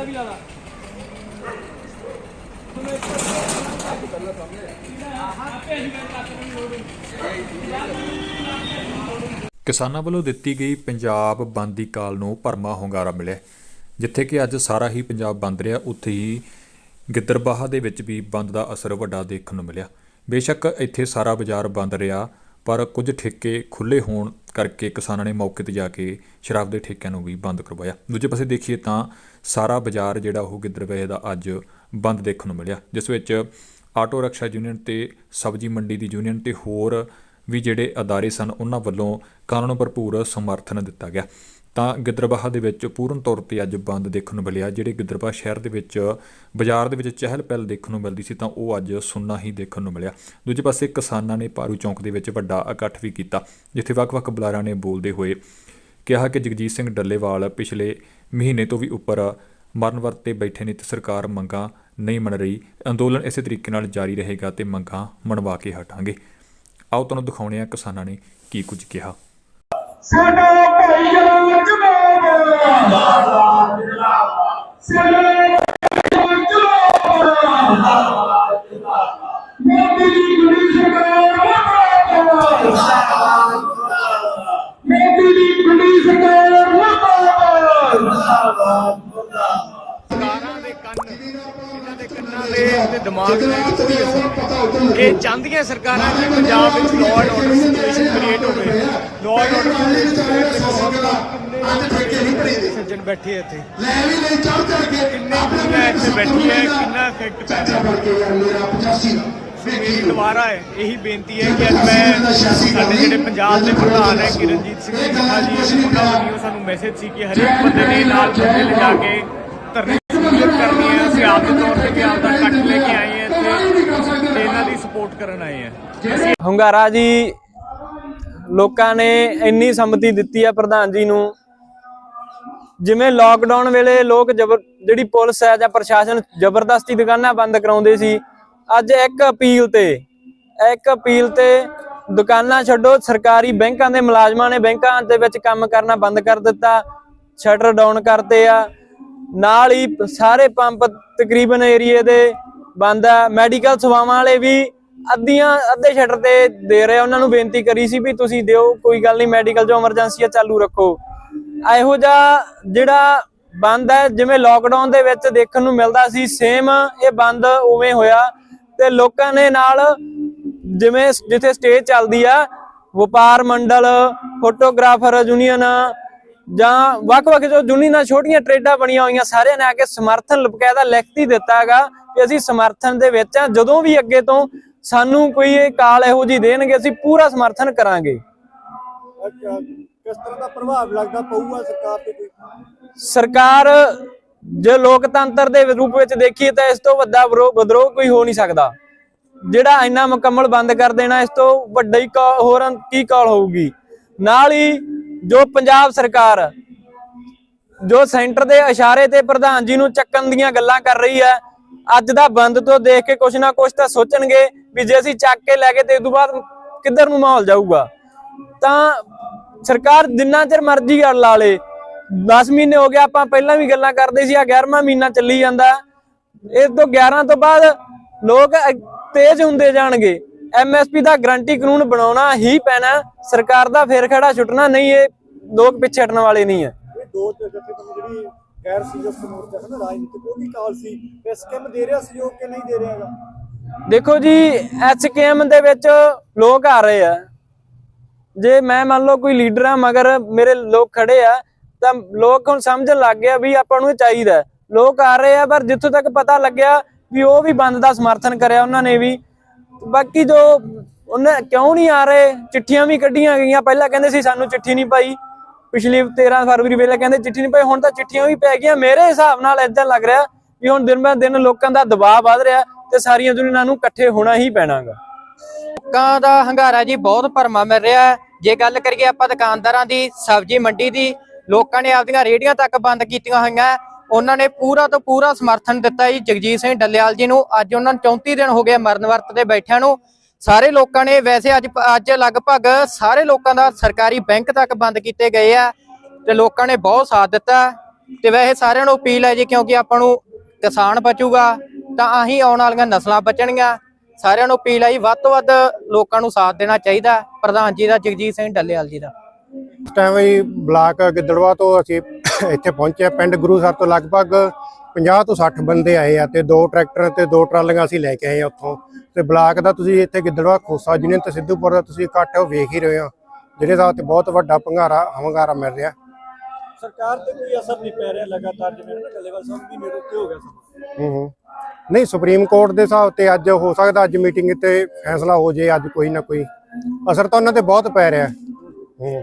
ਦਾ ਵੀ ਆਦਾ ਕਿਸਾਨਾਂ ਵੱਲੋਂ ਦਿੱਤੀ ਗਈ ਪੰਜਾਬ ਬੰਦ ਦੀ ਕਾਲ ਨੂੰ ਭਰਮਾ ਹੁੰਗਾਰਾ ਮਿਲਿਆ ਜਿੱਥੇ ਕਿ ਅੱਜ ਸਾਰਾ ਹੀ ਪੰਜਾਬ ਬੰਦ ਰਿਹਾ, ਉੱਥੇ ਹੀ ਗਿੱਦਰਬਾਹਾ ਦੇ ਵਿੱਚ ਵੀ ਬੰਦ ਦਾ ਅਸਰ ਵੱਡਾ ਦੇਖਣ ਨੂੰ ਮਿਲਿਆ। ਬੇਸ਼ੱਕ ਇੱਥੇ ਸਾਰਾ ਬਾਜ਼ਾਰ ਬੰਦ ਰਿਹਾ ਪਰ ਕੁਝ ਠੇਕੇ ਖੁੱਲੇ ਹੋਣ ਕਰਕੇ ਕਿਸਾਨਾਂ ਨੇ ਮੌਕੇ ਤੇ ਜਾ ਕੇ ਸ਼ਰਾਬ ਦੇ ਠੇਕਿਆਂ ਨੂੰ ਵੀ ਬੰਦ ਕਰਵਾਇਆ। ਦੂਜੇ ਪਾਸੇ ਦੇਖੀਏ ਤਾਂ ਸਾਰਾ ਬਾਜ਼ਾਰ ਜਿਹੜਾ ਉਹ ਗਿੱਦਰਬਾਹੇ ਦਾ ਅੱਜ ਬੰਦ ਦੇਖਣ ਨੂੰ ਮਿਲਿਆ। ਜਿਸ ਵਿੱਚ ਆਟੋ ਰਕਸ਼ਾ ਯੂਨੀਅਨ ਤੇ ਸਬਜ਼ੀ ਮੰਡੀ ਦੀ ਯੂਨੀਅਨ ਤੇ ਹੋਰ ਵੀ ਜਿਹੜੇ ਅਦਾਰੇ ਸਨ, ਉਹਨਾਂ ਵੱਲੋਂ ਕਾਨੂੰਨ ਭਰਪੂਰ ਸਮਰਥਨ ਦਿੱਤਾ ਗਿਆ। ਤਾਂ ਗਿੱਦਰਬਾਹਾ ਦੇ ਵਿੱਚ ਪੂਰਨ ਤੌਰ ਤੇ ਅੱਜ ਬੰਦ ਦੇਖਣ ਨੂੰ ਮਿਲਿਆ, ਜਿਹੜੇ ਗਿੱਦਰਬਾਹ ਸ਼ਹਿਰ ਦੇ ਵਿੱਚ ਬਾਜ਼ਾਰ ਦੇ ਵਿੱਚ ਚਹਿਲ ਪਹਿਲ ਦੇਖਣ ਨੂੰ ਮਿਲਦੀ ਸੀ ਤਾਂ ਉਹ ਅੱਜ ਸੁੰਨਾ ਹੀ ਦੇਖਣ ਨੂੰ ਮਿਲਿਆ। ਦੂਜੇ ਪਾਸੇ ਕਿਸਾਨਾਂ ਨੇ ਪਾਰੂ ਚੌਂਕ ਦੇ ਵਿੱਚ ਵੱਡਾ ਇਕੱਠ ਵੀ ਕੀਤਾ, ਜਿੱਥੇ ਵੱਖ-ਵੱਖ ਬੁਲਾਰਾਂ ਨੇ ਬੋਲਦੇ ਹੋਏ ਕਿਹਾ ਕਿ ਜਗਜੀਤ ਸਿੰਘ ਡੱਲੇਵਾਲ ਪਿਛਲੇ ਮਹੀਨੇ ਤੋਂ ਵੀ ਉੱਪਰ ਮਰਨ ਵਰਤ ਤੇ ਬੈਠੇ ਨੇ ਤੇ ਸਰਕਾਰ ਮੰਗਾਂ ਨਹੀਂ ਮੰਨ ਰਹੀ। ਅੰਦੋਲਨ ਇਸੇ ਤਰੀਕੇ ਨਾਲ ਜਾਰੀ ਰਹੇਗਾ ਤੇ ਮੰਗਾਂ ਮਨਵਾ ਕੇ ਹਟਾਂਗੇ। ਆਓ ਤੁਹਾਨੂੰ ਦਿਖਾਉਣੇ ਆ ਕਿਸਾਨਾਂ ਨੇ ਕੀ ਕੁਝ ਕਿਹਾ। ਸਾਡਾ ਭਾਈਚਾਰਾ ਮੋਦੀ ਦੀ ਕੁੜੀ ਸਰਕਾਰ ਮੁਰਦਾਬਾਦ ਸਰਕਾਰਾਂ ਦੇ ਕੰਨ ਇਹਨਾਂ ਦੇ ਕੰਨਾਂ ਦੇ ਤੇ ਦਿਮਾਗ ਦੇ ਕੋਈ ਅਸਰ ਇਹ ਚਾਹੁੰਦੀਆਂ ਸਰਕਾਰਾਂ ਕਿ ਪੰਜਾਬ ਵਿੱਚ law and order situation create ਹੋਵੇ। ਲਾਅ ਐਂਡ ਆਰਡਰ ਸੱਜਣ ਬੈਠੇ ਇੱਥੇ। ਲੈ ਵੀ ਲੈ ਚੜ ਚੜ ਕੇ ਕਿੰਨੇ ਇੱਥੇ ਬੈਠੀ ਹੈ ਕਿੰਨਾ ਇਫੈਕਟ ਪੈ ਰਿਹਾ ਯਾਰ ਮੇਰਾ 85 ਦਾ। ਮੇਰੀ ਦੁਬਾਰਾ ਹੈ ਇਹੀ ਬੇਨਤੀ ਹੈ ਕਿ ਅੱਜ ਮੈਂ ਸਾਡੇ ਜਿਹੜੇ ਪੰਜਾਬ ਦੇ ਪ੍ਰਧਾਨ ਹੈ ਕਿਰਨਜੀਤ ਸਿੰਘ ਜੀ ਉਹਨਾਂ ਵੱਲੋਂ ਸਾਨੂੰ ਮੈਸੇਜ ਸੀ ਕਿ ਹਰੇਕ ਬੰਦੇ ਨੇ ਨਾਲ ਬੰਦੇ ਲਿਜਾ ਕੇ ਧਰਨੇ ਦੀ ਸਹੂਲਤ ਕਰਨੀ ਹੈ ਅਸੀਂ ਆਪ ਦੇ ਤੌਰ ਤੇ ਵੀ ਆਪ ਦਾ ਕੱਟ ਲੈ ਕੇ ਆਏ ਹਾਂ ਇੱਥੇ ਤੇ ਇਹਨਾਂ ਦੀ ਸਪੋਰਟ ਕਰਨ ਆਏ ਹਾਂ ਹੁੰਗਾਰਾ ਜੀ ਲੋਕਾਂ ਨੇ ਇੰਨੀ ਸੰਮਤੀ ਦਿੱਤੀ ਆ ਪ੍ਰਧਾਨ ਜੀ ਨੂੰ। ਜਿਵੇਂ ਲੋਕਡਾਊਨ ਵੇਲੇ ਲੋਕ ਜਬਰ ਜਿਹੜੀ ਪੁਲਿਸ ਹੈ ਜਾਂ ਪ੍ਰਸ਼ਾਸਨ ਜ਼ਬਰਦਸਤੀ ਦੁਕਾਨਾਂ ਬੰਦ ਕਰਾਉਂਦੇ ਸੀ ਅੱਜ ਇੱਕ ਅਪੀਲ ਤੇ, ਇੱਕ ਅਪੀਲ ਤੇ ਦੁਕਾਨਾਂ ਛੱਡੋ, ਸਰਕਾਰੀ ਬੈਂਕਾਂ ਦੇ ਮੁਲਾਜ਼ਮਾਂ ਨੇ ਬੈਂਕਾਂ ਦੇ ਵਿੱਚ ਕੰਮ ਕਰਨਾ ਬੰਦ ਕਰ ਦਿੱਤਾ, ਸ਼ਟਰ ਡਾਊਨ ਕਰਤੇ ਆ, ਨਾਲ ਹੀ ਸਾਰੇ ਪੰਪ ਤਕਰੀਬਨ ਏਰੀਏ ਦੇ ਬੰਦ ਆ, ਮੈਡੀਕਲ ਸੇਵਾਵਾਂ ਵਾਲੇ ਵੀ ਅੱਧੀਆਂ, ਅੱਧੇ ਸ਼ਟਰ ਤੇ ਦੇ ਰਹੇ ਉਹਨਾਂ ਨੂੰ ਬੇਨਤੀ ਕਰੀ ਸੀ ਵੀ ਤੁਸੀਂ ਦਿਓ, ਕੋਈ ਗੱਲ ਨਹੀਂ, ਮੈਡੀਕਲ ਜੋ ਐਮਰਜੈਂਸੀ ਆ ਚਾਲੂ ਰੱਖੋ। ਇਹੋ ਜਿਹਾ ਜਿਹੜਾ ਬੰਦ ਹੈ ਜਿਵੇਂ ਲੋਕਡਾਊਨ ਦੇ ਵਿੱਚ ਦੇਖਣ ਨੂੰ ਮਿਲਦਾ ਸੀ ਸੇਮ ਇਹ ਬੰਦ ਉਵੇਂ ਹੋਇਆ। ਤੇ ਲੋਕਾਂ ਨੇ ਨਾਲ ਜਿਵੇਂ ਜਿੱਥੇ ਸਟੇਜ ਚੱਲਦੀ ਆ ਵਪਾਰ ਮੰਡਲ ਫੋਟੋਗ੍ਰਾਫਰ ਯੂਨੀਅਨ ਜਾਂ ਵੱਖ-ਵੱਖ ਜੋ ਯੂਨੀਅਨਾਂ ਛੋਟੀਆਂ ਟਰੇਡਾਂ ਬਣੀਆਂ ਹੋਈਆਂ ਸਾਰਿਆਂ ਨੇ ਆ ਕੇ ਸਮਰਥਨ ਬਕਾਇਦਾ ਲਿਖਤੀ ਦਿੱਤਾ ਹੈਗਾ ਕਿ ਅਸੀਂ ਸਮਰਥਨ ਦੇ ਵਿੱਚ ਆ। ਜਦੋਂ ਵੀ ਅੱਗੇ ਤੋਂ ਸਾਨੂੰ ਕੋਈ ਇਹ ਕਾਲ ਇਹੋ ਜੀ ਦੇਣਗੇ ਅਸੀਂ ਪੂਰਾ ਸਮਰਥਨ ਕਰਾਂਗੇ। ਕਿਸ ਤਰ੍ਹਾਂ ਦਾ ਪ੍ਰਭਾਵ ਲੱਗਦਾ ਪਊਗਾ ਸਰਕਾਰ ਤੇ ਸਰਕਾਰ ਜੇ ਲੋਕਤੰਤਰ ਦੇ ਰੂਪ ਵਿੱਚ ਦੇਖੀਏ ਤਾਂ ਇਸ ਤੋਂ ਵੱਡਾ ਵਿਦਰੋਹ ਕੋਈ ਹੋ ਨਹੀਂ ਸਕਦਾ। ਜਿਹੜਾ ਇੰਨਾ ਮੁਕੰਮਲ ਬੰਦ ਕਰ ਦੇਣਾ, ਇਸ ਤੋਂ ਵੱਡਾ ਹੋਰ ਕੀ ਕਾਲ ਹੋਊਗੀ? ਨਾਲ ਹੀ ਜੋ ਪੰਜਾਬ ਸਰਕਾਰ, ਜੋ ਸੈਂਟਰ ਦੇ ਇਸ਼ਾਰੇ ਤੇ ਪ੍ਰਧਾਨ ਜੀ ਨੂੰ ਚੱਕਣ ਦੀਆਂ ਗੱਲਾਂ ਕਰ ਰਹੀ ਹੈ, ਅੱਜ ਦਾ ਬੰਦ ਤੋਂ ਦੇਖ ਕੇ ਕੁਛ ਨਾ ਕੁਛ ਤਾਂ ਸੋਚਣਗੇ ਵੀ ਜੇ ਅਸੀਂ ਚੱਕ ਕੇ ਲੈ ਕੇ ਤੇ ਉਸ ਤੋਂ ਬਾਅਦ ਕਿੱਧਰ ਨੂੰ ਮਾਹੌਲ ਜਾਊਗਾ। ਤਾਂ ਸਰਕਾਰ ਜਿੰਨਾ ਚਿਰ ਮਰਜ਼ੀ ਗੱਲ ਲਾ ਲੇ 10 ਮਹੀਨੇ ਹੋ ਗਿਆ ਆਪਾਂ ਪਹਿਲਾਂ ਵੀ ਗੱਲਾਂ ਕਰਦੇ ਸੀ ਆ 11ਵਾਂ ਮਹੀਨਾ ਚੱਲੀ ਜਾਂਦਾ। ਇਸ ਤੋਂ 11 ਤੋਂ ਬਾਅਦ ਲੋਕ ਤੇਜ਼ ਹੁੰਦੇ ਜਾਣਗੇ। ਐਮਐਸਪੀ ਦਾ ਗਰੰਟੀ ਕਾਨੂੰਨ ਬਣਾਉਣਾ ਹੀ ਪੈਣਾ ਸਰਕਾਰ ਦਾ ਫੇਰ ਖੜਾ ਛੁੱਟਣਾ ਨਹੀਂ ਇਹ ਲੋਕ ਪਿੱਛੇ ਹਟਣ ਵਾਲੇ ਨਹੀਂ ਹੈ। ਇਹ ਦੋ ਜਥੇਬੰਦੀ ਜਿਹੜੀ ਗੈਰ ਸੰਯੁਕਤ ਮੋਰਚਾ ਹੈ ਨਾ ਰਾਜਨੀਤਿਕ ਉਹਦੀ ਕਾਲ ਸੀ। ਇਸ ਕਿਮ ਦੇ ਰਿਹਾ ਸਹਿਯੋਗ ਕਿ ਨਹੀਂ ਦੇ ਰਿਹਾਗਾ ਦੇਖੋ ਜੀ ਐਚਕੇਐਮ ਦੇ ਵਿੱਚ ਲੋਕ ਆ ਰਹੇ ਆ। ਜੇ ਮੈਂ ਮੰਨ ਲਓ ਕੋਈ ਲੀਡਰ ਆ ਮਗਰ ਮੇਰੇ ਲੋਕ ਖੜੇ ਆ ਤਾਂ ਲੋਕ ਹੁਣ ਸਮਝਣ ਲੱਗ ਗਿਆ ਵੀ ਆਪਾਂ ਨੂੰ ਚਾਹੀਦਾ ਲੋਕ ਆ ਰਹੇ ਆ, ਪਰ ਜਿੱਥੋਂ ਤੱਕ ਪਤਾ ਲੱਗਿਆ ਵੀ ਉਹ ਵੀ ਬੰਦ ਦਾ ਸਮਰਥਨ ਕਰਿਆ ਉਹਨਾਂ ਨੇ ਵੀ। ਬਾਕੀ ਜੋ ਉਹਨੇ ਕਿਉਂ ਨਹੀਂ ਆ ਰਹੇ? ਚਿੱਠੀਆਂ ਵੀ ਕੱਢੀਆਂ ਗਈਆਂ। ਪਹਿਲਾਂ ਕਹਿੰਦੇ ਸੀ ਸਾਨੂੰ ਚਿੱਠੀ ਨਹੀਂ ਪਾਈ। ਪਿਛਲੀ 13 ਫਰਵਰੀ ਵੇਲੇ ਕਹਿੰਦੇ ਚਿੱਠੀ ਨਹੀਂ ਪਾਈ। ਹੁਣ ਤਾਂ ਚਿੱਠੀਆਂ ਵੀ ਪੈ ਗਈਆਂ। ਮੇਰੇ ਹਿਸਾਬ ਨਾਲ ਇਦਾਂ ਲੱਗ ਰਿਹਾ ਵੀ ਹੁਣ ਦਿਨ ਬਾ ਦਿਨ ਲੋਕਾਂ ਦਾ ਦਬਾਅ ਵੱਧ ਰਿਹਾ ਤੇ ਸਾਰੀਆਂ ਦੁਨੀਆਂ ਨੂੰ ਇਕੱਠੇ ਹੋਣਾ ਹੀ ਪੈਣਾਗਾ। ਲੋਕਾਂ ਦਾ ਹੰਗਾਰਾ ਜੀ ਬਹੁਤ ਭਰਮਾ ਮਿਲ ਰਿਹਾ ਜੇ ਗੱਲ ਕਰੀਏ ਆਪਾਂ ਦੁਕਾਨਦਾਰਾਂ ਦੀ, ਸਬਜ਼ੀ ਮੰਡੀ ਦੀ ਲੋਕਾਂ ਨੇ ਆਪਦੀਆਂ ਰੇਹੜੀਆਂ ਤੱਕ ਬੰਦ ਕੀਤੀਆਂ ਹੋਈਆਂ। ਉਹਨਾਂ ਨੇ ਪੂਰਾ ਤੋਂ ਪੂਰਾ ਸਮਰਥਨ ਦਿੱਤਾ ਜੀ ਜਗਜੀਤ ਸਿੰਘ ਡੱਲੇਵਾਲ ਜੀ ਨੂੰ। ਅੱਜ ਉਹਨਾਂ ਨੂੰ 34 ਦਿਨ ਹੋ ਗਏ ਮਰਨ ਵਰਤ ਤੇ ਬੈਠਿਆਂ ਨੂੰ। ਸਾਰੇ ਲੋਕਾਂ ਨੇ ਵੈਸੇ ਅੱਜ ਅੱਜ ਲਗਭਗ ਸਾਰੇ ਲੋਕਾਂ ਦਾ ਸਰਕਾਰੀ ਬੈਂਕ ਤੱਕ ਬੰਦ ਕੀਤੇ ਗਏ ਆ ਤੇ ਲੋਕਾਂ ਨੇ ਬਹੁਤ ਸਾਥ ਦਿੱਤਾ। ਤੇ ਵੈਸੇ ਸਾਰਿਆਂ ਨੂੰ ਅਪੀਲ ਹੈ ਜੀ ਕਿਉਂਕਿ ਆਪਾਂ ਨੂੰ ਕਿਸਾਨ ਬਚੂਗਾ, ਤਾਂ ਆਹੀ ਆਉਣ ਵਾਲੀਆਂ ਨਸਲਾਂ ਬਚਣਗੀਆਂ। ਸਾਰਿਆਂ ਨੂੰ ਅਪੀਲ ਹੈ ਜੀ, ਵੱਧ ਤੋਂ ਵੱਧ ਲੋਕਾਂ ਨੂੰ ਸਾਥ ਦੇਣਾ ਚਾਹੀਦਾ। ਪ੍ਰਧਾਨ ਜੀ ਦਾ, ਜਗਜੀਤ ਸਿੰਘ ਡੱਲੇਵਾਲ ਜੀ ਦਾ। ਇਸ ਟਾਈਮ ਹੀ ਬਲਾਕ ਗਿੱਦੜਵਾ ਤੋਂ ਅਸੀਂ ਇੱਥੇ ਪਹੁੰਚੇ ਹਾਂ। ਪਿੰਡ ਗੁਰੂਸਰ ਤੋਂ ਲਗਭਗ 50 ਤੋਂ 60 ਬੰਦੇ ਆਏ ਆ ਤੇ ਦੋ ਟਰੈਕਟਰ ਤੇ ਦੋ ਟਰਾਲੀਆਂ ਅਸੀਂ ਲੈ ਕੇ ਆਏ ਹਾਂ ਉੱਥੋਂ। ਤੇ ਬਲਾਕ ਦਾ ਤੁਸੀਂ ਇੱਥੇ ਗਿੱਦੜਵਾ ਖੋਸਾ ਯੂਨੀਅਨ ਤੇ ਸਿੱਧੂਪੁਰ ਦਾ ਤੁਸੀਂ ਇਕੱਠ ਉਹ ਵੇਖ ਹੀ ਰਹੇ ਹੋ। ਜਿਹੜੇ ਦਾ ਤੇ ਬਹੁਤ ਵੱਡਾ ਭੰਗਾਰਾ ਹੰਗਾਰਾ ਮਿਲ ਰਿਹਾ। ਸਰਕਾਰ ਤੇ ਕੋਈ ਅਸਰ ਨਹੀਂ ਪੈ ਰਿਹਾ ਲਗਾਤਾਰ ਜਿਵੇਂ ਨਾ ਡੱਲੇਵਾਲ ਸਾਹਿਬ ਵੀ ਮੇਰੇ ਉੱਤੇ ਹੋ ਗਿਆ ਸਮਾਂ ਹੂੰ ਹੂੰ। ਨਹੀਂ ਸੁਪਰੀਮ ਕੋਰਟ ਦੇ ਹਿਸਾਬ ਤੇ ਅੱਜ ਹੋ ਸਕਦਾ ਅੱਜ ਮੀਟਿੰਗ ਤੇ ਫੈਸਲਾ ਹੋ ਜੇ ਅੱਜ ਕੋਈ ਨਾ ਕੋਈ। ਅਸਰ ਤਾਂ ਉਹਨਾਂ ਤੇ ਬਹੁਤ ਪੈ ਰਿਹਾ। ਹੂੰ।